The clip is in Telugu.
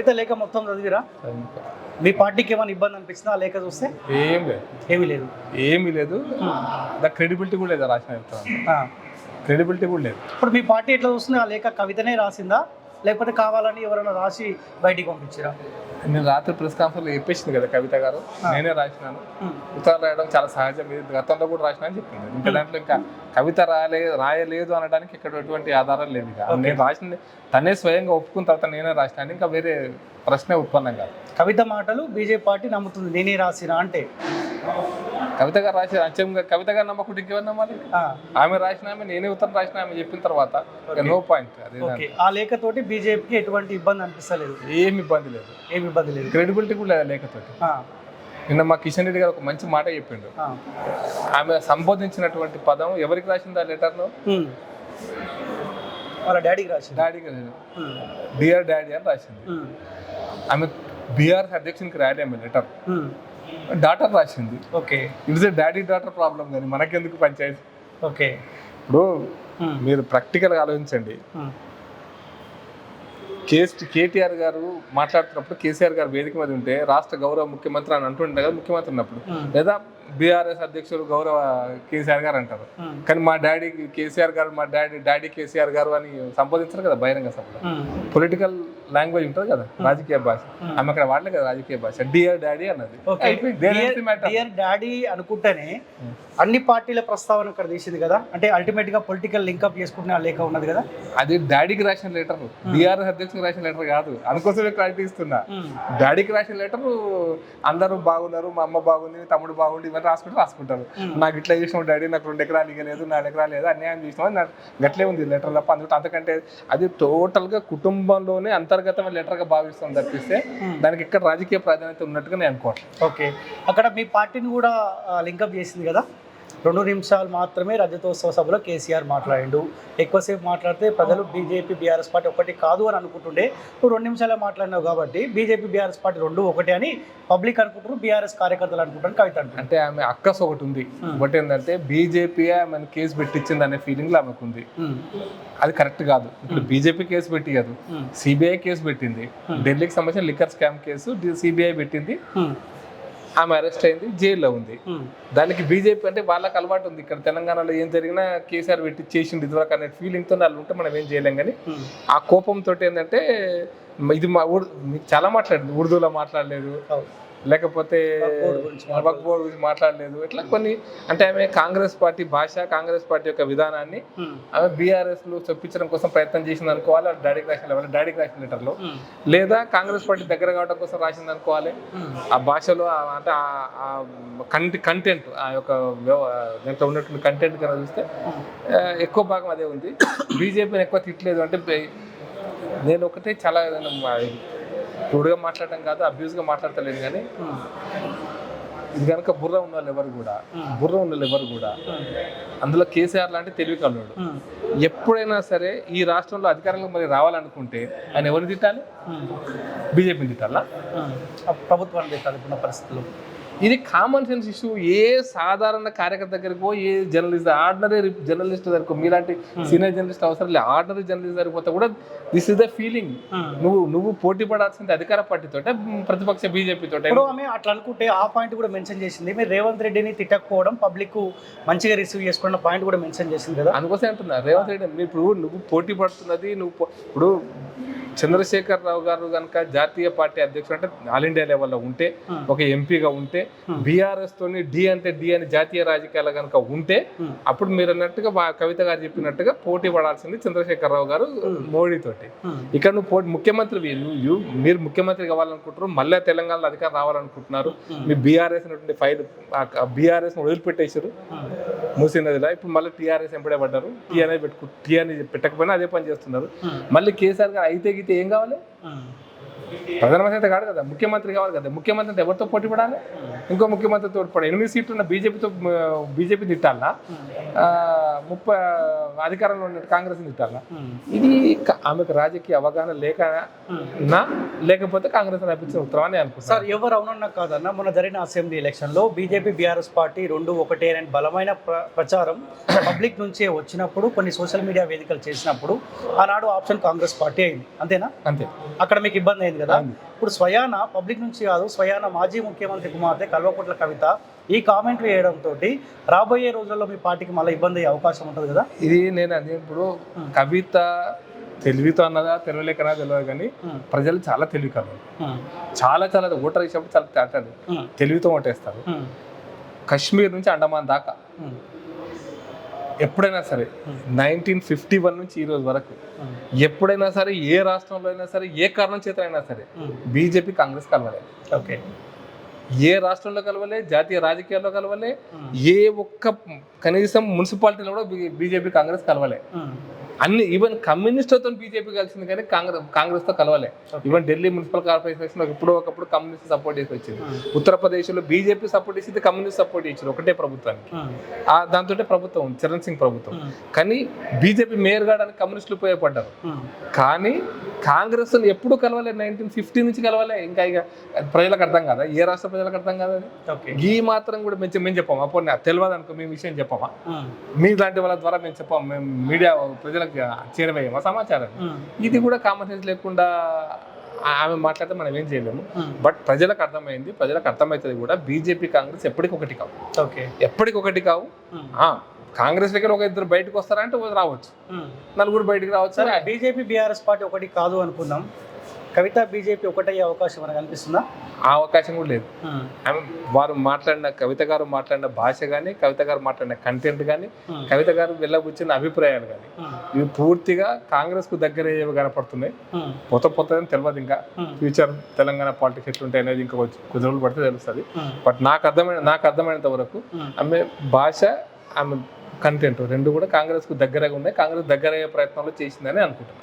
కవిత లేఖ మొత్తం చదివిరా? మీ పార్టీకి ఏమైనా ఇబ్బంది అనిపించిందా ఆ లేఖ చూస్తే? ఏం లేదు. ఏమీ లేదు. ఏమీ లేదు. దా క్రెడిబిలిటీ కూడా లేదు రాసిన. క్రెడిబిలిటీ కూడా లేదు. ఇప్పుడు మీ పార్టీ ఎట్లా చూస్తుంది? ఆ లేఖ కవితనే రాసిందా? లేకపోతే కావాలని ఎవరైనా రాసి బయటికి పంపించారా? నేను రాత్రి ప్రెస్ కాన్ఫరెన్స్ చెప్పేసింది కదా కవిత గారు. నేనే రాసినాను. ఉత్తరాలు రాయడం చాలా సహజం. ఇది గతంలో కూడా రాసిన అని చెప్పింది. ఇంకా దాంట్లో ఇంకా కవిత రాయలే రాయలేదు అనడానికి ఇక్కడ ఎటువంటి ఆధారం లేదు ఇక. నేను రాసిన తనే స్వయంగా ఒప్పుకున్న తర్వాత నేనే రాసినాను. ఇంకా వేరే ప్రశ్నే ఉత్పన్నం కాదు. కవిత మాటలు బీజేపీ పార్టీ నమ్ముతుంది. నేనే రాసిన అంటే. కవిత గారు రాసి అచ్చంగా కవిత గారు నమ్మకుంటే ఇంకెవరు నమ్మాలి ఆమె రాసిన ఆమె నేనే ఉత్తరం రాసిన ఆమె చెప్పిన తర్వాత నో పాయింట్ అదే ఆ లేఖతోటి బీజేపీకి ఎటువంటి ఇబ్బంది అనిపిస్తలేదు? ఏమి ఇబ్బంది లేదు. ఏమి ఇబ్బంది లేదు. క్రెడిబిలిటీ కూడా లేదు ఆ, నిన్న మా కిషన్ రెడ్డి గారు ఒక మంచి మాట చెప్పిండు. ఆమె సంబోధించినటువంటి పదం ఎవరికి రాసింది ఆ లెటర్లో. వాళ్ళ డాడీకి రాసింది. డాడీకి. డియర్ డాడీ అని రాసింది. ఆమె బీఆర్ అధ్యక్షునికి రాయలే ఆమె లెటర్. డాటర్ రాసింది okay it's daddy daughter problem కానీ మనకెందుకు పంచాయతీ ఓకే ఇప్పుడు ఉమ్. మీరు ప్రాక్టికల్గా ఆలోచించండి ఉమ్. కేస్ కేటీఆర్ గారు మాట్లాడుతున్నప్పుడు కేసీఆర్ గారు వేదిక మీద ఉంటే రాష్ట్ర గౌరవ ముఖ్యమంత్రి అని అంటుండే కదా ముఖ్యమంత్రి ఉన్నప్పుడు ఉమ్. లేదా బీఆర్ఎస్ అధ్యక్షులు గౌరవ కేసీఆర్ గారు అంటారు. కానీ మా డాడీ కేసీఆర్ గారు మా డాడీ డాడీ కేసీఆర్ గారు అని సంబోధించారు కదా బహిరంగ సభలో. పొలిటికల్ లాంగ్వేజ్ ఉంటుంది కదా రాజకీయ భాష. ఆమె అక్కడ వాడలే కదా రాజకీయ భాష. డియర్ డాడీ అన్నది. డియర్ డాడీ అనుకుంటేనే అన్ని పార్టీల ప్రస్తావన ఇక్కడ తీసింది కదా. అంటే అల్టిమేట్గా పొలిటికల్ లింకప్ చేసుకుంటున్న ఆ లేఖ ఉన్నది కదా. అది డాడీకి రాసిన లెటర్ బీఆర్ఎస్ అధ్యక్షునికి రాసిన లెటర్ కాదు. అందుకోసమే క్లారిటీ ఇస్తున్నా. డాడీకి రాసిన లెటర్ అందరూ బాగున్నారు మా అమ్మ బాగుంది తమ్ముడు బాగుంది ఇవన్నీ రాసుకుంటూ రాసుకుంటారు. నాకు ఇట్లా చేసినావు డాడీ నాకు రెండు ఎకరాలు ఇవ్వలేదు నాలుగు ఎకరాలు లేదు అన్యాయం చేసినావు నాకు గట్లే ఉంది లెటర్ తప్ప అందుకు అంతకంటే అది టోటల్గా కుటుంబంలోనే అంతర్గతమైన లెటర్గా భావిస్తాం తప్పిస్తే దానికి ఇక్కడ రాజకీయ ప్రాధాన్యత ఉన్నట్టుగా నేను అనుకోవట్లేదు. ఓకే. అక్కడ మీ పార్టీని కూడా లింకప్ చేసింది కదా? రెండు నిమిషాలు మాత్రమే రజతోత్సవ సభలో కేసీఆర్ మాట్లాడిండు. ఎక్కువసేపు మాట్లాడితే ప్రజలు బీజేపీ బీఆర్ఎస్ పార్టీ ఒకటి కాదు అని అనుకుంటుండే. నువ్వు రెండు నిమిషాలే మాట్లాడినావు కాబట్టి బీజేపీ బీఆర్ఎస్ పార్టీ రెండు ఒకటే అని పబ్లిక్ అనుకుంటారు బీఆర్ఎస్ కార్యకర్తలు అనుకుంటారు కవిత అంటే ఆమె అక్కస్ ఒకటి ఉంది. ఒకటి ఏంటంటే బీజేపీ ఆమెను కేసు పెట్టించింది అనే ఫీలింగ్ ఆమెకు ఉంది. అది కరెక్ట్ కాదు. ఇప్పుడు బీజేపీ కేసు పెట్టియదు. సిబిఐ కేసు పెట్టింది. ఢిల్లీకి సంబంధించిన లిక్కర్ స్కామ్ కేసు సిబిఐ పెట్టింది. ఆమె అరెస్ట్ అయింది జైల్లో ఉంది. దానికి బీజేపీ అంటే వాళ్ళకి అలవాటు ఉంది. ఇక్కడ తెలంగాణలో ఏం జరిగినా కేసీఆర్ పెట్టి చేసిండు ఇదివరకు అనే ఫీలింగ్తో వాళ్ళు ఉంటే మనం ఏం చేయలేం కానీ ఆ కోపంతో ఏంటంటే ఇది మా చాలా మాట్లాడింది ఉర్దూలో మాట్లాడలేదు. లేకపోతే వక్ బోర్డు గురించి మాట్లాడలేదు. ఇట్లా కొన్ని అంటే ఆమె కాంగ్రెస్ పార్టీ భాష కాంగ్రెస్ పార్టీ యొక్క విధానాన్ని ఆమె బీఆర్ఎస్లో చొప్పించడం కోసం ప్రయత్నం చేసింది అనుకోవాలి డాడీకి రాసిన వాళ్ళ డాడీకి రాసిన లెటర్లో లేదా కాంగ్రెస్ పార్టీ దగ్గర కావడం కోసం రాసింది అనుకోవాలి ఆ భాషలో అంటే ఆ- ఆ కంటి కంటెంట్ ఆ యొక్క దాంట్లో ఉన్నటువంటి కంటెంట్ కనుక చూస్తే ఆ, ఎక్కువ భాగం అదే ఉంది. బీజేపీని ఎక్కువ తిట్టలేదు అంటే నేను ఒకటే చాలా రూడ్గా మాట్లాడడం కాదు అబ్యూస్గా మాట్లాడతలేదు కానీ ఇది కనుక బుర్ర ఉన్న వాళ్ళు ఎవరు కూడా బుర్ర ఉన్న వాళ్ళు ఎవరు కూడా అందులో కేసీఆర్ లాంటి తెలివి కలవాడు. ఎప్పుడైనా సరే ఈ రాష్ట్రంలో అధికారంలో మరి రావాలనుకుంటే ఆయన ఎవరిని తిట్టాలి? బీజేపీని తిట్టాలా? ప్రభుత్వాన్ని పెట్టాలి ఇప్పుడున్న పరిస్థితుల్లో. ఇది కామన్ సెన్స్ ఇష్యూ ఏ సాధారణ కార్యకర్త దగ్గరికి ఏ జర్నలిస్ట్ ఆర్డినరీ జర్నలిస్ట్ దగ్గరకు మీలాంటి సీనియర్ జర్నలిస్ట్ అవసరం లేదు. ఆర్డినరీ జర్నలిస్ట్ దగ్గరికి పోతే కూడా దిస్ ఇస్ ద ఫీలింగ్ నువ్వు నువ్వు పోటీ పడాల్సింది అధికార పార్టీతో ప్రతిపక్ష బీజేపీ తోటే. ఇప్పుడు ఆమె అట్లా అనుకుంటే ఆ పాయింట్ కూడా మెన్షన్ చేసింది. మీరు రేవంత్ రెడ్డిని తిట్టకపోవడం పబ్లిక్ మంచిగా రిసీవ్ చేసుకున్న పాయింట్ కూడా మెన్షన్ చేసింది కదా. అందుకోసం అంటున్నా. రేవంత్ రెడ్డి ఇప్పుడు నువ్వు పోటీ పడుతున్నది నువ్వు ఇప్పుడు చంద్రశేఖర్ రావు గారు కనుక జాతీయ పార్టీ అధ్యక్షుడు అంటే ఆల్ ఇండియా లెవెల్లో ఉంటే ఒక ఎంపీగా ఉంటే బీఆర్ఎస్ తోని డి అంటే డి అని జాతీయ రాజకీయాలు కనుక ఉంటే అప్పుడు మీరు అన్నట్టుగా కవిత గారు చెప్పినట్టుగా పోటీ పడాల్సింది చంద్రశేఖర్ రావు గారు మోడీ తోటి ఇక్కడ నువ్వు పోటీ ముఖ్యమంత్రి మీరు ముఖ్యమంత్రి కావాలనుకుంటున్నారు మళ్ళీ తెలంగాణలో అధికారం రావాలనుకుంటున్నారు మీ బీఆర్ఎస్ ఫైల్ బీఆర్ఎస్ వదిలిపెట్టేశారు. మూసీ నదిలో ఇప్పుడు మళ్ళీ టీఆర్ఎస్ ఎంపడే పడ్డారు. టీ అనేది పెట్టుకు టీ అనేది పెట్టకపోయినా అదే పని చేస్తున్నారు. మళ్ళీ కేసీఆర్ గారు అయితే గీతే ఏం కావాలి? ప్రధానమంత్రి అయితే కాదు కదా. ముఖ్యమంత్రి కావాలి కదా. ముఖ్యమంత్రి అంటే ఎవరితో పోటీ పడాలి? ఇంకో ముఖ్యమంత్రితో పోటీ పడాలి. ఎనిమిది సీట్లు ఉన్న బీజేపీతో బీజేపీ తిట్టాలా? ముప్పై అధికారంలో ఉన్న కాంగ్రెస్ తిట్టాలా ఇది ఆమెకు రాజకీయ అవగాహన లేక లేకపోతే కాంగ్రెస్ రప్పించిన ఉత్తరం అని అనుకుంటున్నాను. సార్ ఎవరు అవునన్నా కాదన్న మొన్న జరిగిన అసెంబ్లీ ఎలక్షన్లో బీజేపీ బీఆర్ఎస్ పార్టీ రెండు ఒకటే అనే బలమైన ప్ర- ప్రచారం పబ్లిక్ నుంచే వచ్చినప్పుడు కొన్ని సోషల్ మీడియా వేదికలు చేసినప్పుడు ఆనాడు ఆప్షన్ కాంగ్రెస్ పార్టీ అయింది. అంతేనా? అంతే. అక్కడ మీకు ఇబ్బంది అయింది కదా? ఇప్పుడు స్వయాన పబ్లిక్ నుంచి కాదు స్వయాన మాజీ ముఖ్యమంత్రి కుమార్తె కల్వకుంట్ల కవిత ఈ కామెంట్లు వేయడంతో రాబోయే రోజుల్లో మీ పార్టీకి మళ్ళీ ఇబ్బంది అయ్యే అవకాశం ఉంటుంది కదా? ఇది నేను అది ఇప్పుడు కవిత తెలివితో అన్నదా తెలియలేకనా తెలియదు కానీ ప్రజలు చాలా తెలివి కాదు చాలా చాలా ఓటర్ వేసినప్పుడు చాలా తెలివితో ఓటేస్తారు. కశ్మీర్ నుంచి అండమాన్ దాకా. ఎప్పుడైనా సరే నైన్టీన్ ఫిఫ్టీ వన్ నుంచి ఈ రోజు వరకు ఎప్పుడైనా సరే ఏ రాష్ట్రంలో అయినా సరే ఏ కారణం చేత అయినా సరే. బీజేపీ కాంగ్రెస్ కలవలే. ఓకే. ఏ రాష్ట్రంలో కలవలే జాతీయ రాజకీయాల్లో కలవలే ఏ ఒక్క కనీసం మున్సిపాలిటీలో కూడా బీజేపీ కాంగ్రెస్ కలవలే. అన్ని ఈవెన్ కమ్యూనిస్టులతో బీజేపీ కలిసింది కానీ కాంగ్రెస్ కాంగ్రెస్తో కలవలే. ఈవెన్ ఢిల్లీ మున్సిపల్ కార్పొరేషన్ ఇప్పుడు ఒకప్పుడు కమ్యూనిస్ట్ సపోర్ట్ చేసి వచ్చింది. ఉమ్, ఉత్తరప్రదేశ్లో బీజేపీ సపోర్ట్ చేసింది కమ్యూనిస్ట్ సపోర్ట్ చేసింది ఒకటే ప్రభుత్వానికి. ఉమ్, ఆ దాంతో ప్రభుత్వం చరణ్ సింగ్ ప్రభుత్వం. ఉమ్, కానీ బీజేపీ మేయర్ కావడానికి కమ్యూనిస్టులు ఉపయోగపడ్డారు. కానీ కాంగ్రెస్ ఎప్పుడు కలవలే నైన్టీన్ ఫిఫ్టీ నుంచి కలవలే. ఇంకా ఇక ప్రజలకు అర్థం కాదా? ఏ రాష్ట్ర ప్రజలకు అర్థం కాదా ఈ మాత్రం కూడా మేము మేము చెప్పామా? అప్పుడు తెలియదు అనుకో మేము విషయం చెప్పామా? మీ లాంటి వాళ్ళ ద్వారా మేము చెప్పాం మేము మీడియా ప్రజలకు చేరవేయమా సమాచారం ఇది కూడా కామన్ సెన్స్ లేకుండా ఆమె మాట్లాడితే మనం ఏం చేయలేము. బట్ ప్రజలకు అర్థమైంది ప్రజలకు అర్థమవుతుంది కూడా బీజేపీ కాంగ్రెస్ ఎప్పటికొకటి కావు. ఓకే. ఎప్పటికొకటి కావు. కాంగ్రెస్ దగ్గర ఒక ఇద్దరు బయటకు వస్తారంటే రావచ్చు. నలుగురు బయటకు రావచ్చు. సరే బీజేపీ బీఆర్ఎస్ పార్టీ ఒకటి కాదు అనుకుందాం. కవిత బీజేపీ ఒకటయ్యే అవకాశం మనకు అనిపిస్తుందా? ఆ అవకాశం కూడా లేదు. ఆమె వారు మాట్లాడిన కవిత గారు మాట్లాడిన భాష కానీ కవిత గారు మాట్లాడిన కంటెంట్ కానీ కవిత గారు వెళ్ళబుచ్చిన అభిప్రాయాలు కానీ ఇవి పూర్తిగా కాంగ్రెస్కు దగ్గర అయ్యేవి కనపడుతున్నాయి కొత్త కొత్త తెలియదు ఇంకా ఫ్యూచర్ తెలంగాణ పాలిటిక్స్ ఎట్లుంటాయి అనేది ఇంకా రోజులు పడితే తెలుస్తుంది. బట్ నాకు అర్థమైన నాకు అర్థమైనంత వరకు. ఆమె భాష ఆమె కంటెంట్ రెండు కూడా కాంగ్రెస్కు దగ్గరగా ఉన్నాయి. కాంగ్రెస్ దగ్గర అయ్యే ప్రయత్నంలో చేసిందని అనుకుంటున్నాను